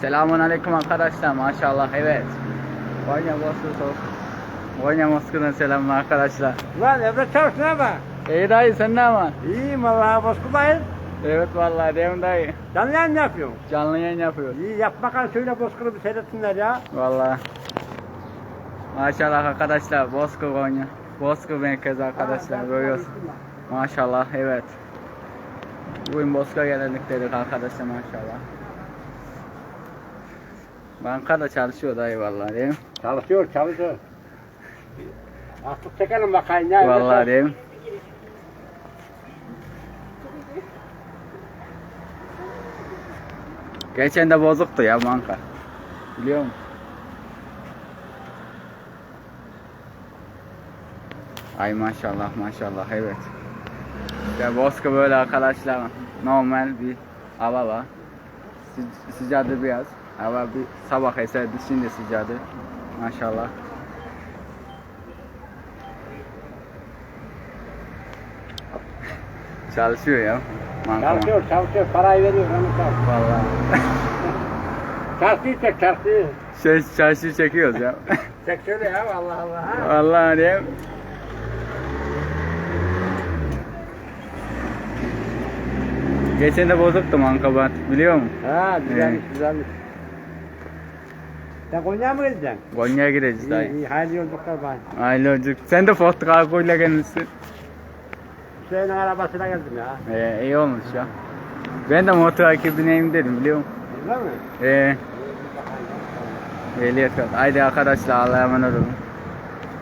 Selamun aleyküm arkadaşlar maşallah evet. Konya Bozkurt Konya Mosku'dan selamlar arkadaşlar. Lan Emre Çavuş ne haber? İyi dayı sen ne ama? İyiyim vallahi Bozkurt'dayım. Evet vallahi demin dayı. Canlı yayın yapıyorum. Canlı yayın yapıyoruz. İyi yap bakalım söyle Bozkurt'u bir seyretsinler ya. Vallahi. Maşallah arkadaşlar Bozkurt Konya. Bozkurt merkezi arkadaşlar görüyorsun. Maşallah evet. Bugün Bozkır'a geldik dedik arkadaşlar maşallah. Bankada çalışıyor dayı vallahi değil mi? Çalışıyor çalışıyor. Artık çekelim bakayım. Emre Vallahi değil mi? Geçen de bozuktu ya banka. Biliyor musun? Ay maşallah maşallah evet. İşte Bozkır böyle arkadaşlar normal bir hava var. Sı- biraz. Hava bir sabah eserdi şimdi sıcadı. Maşallah. Çalışıyor ya. Banka. Çalışıyor çalışıyor parayı veriyor. Vallahi. Çarşıyı çek çarşıyı. Şey, çarşı çekiyoruz ya. Çek şöyle ya Allah Allah. Ha. Vallahi diyeyim. Geçen de bozuktu mankabat biliyor musun? Ha güzelmiş Evet. güzelmiş. Sen Konya'ya mı gideceksin? Konya'ya gideceğiz İyi, dayı. iyi hayırlı yolculuklar bana. Hayırlı olacak. Sen de fotoğrafıyla gelmişsin. Hüseyin'in arabasına geldim ya. Ee, iyi olmuş ya. Ben de motor bineyim dedim biliyor musun? Öyle mi? Ee, ehliyet yok. Haydi arkadaşlar Allah'a emanet olun.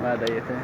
Hadi yeter.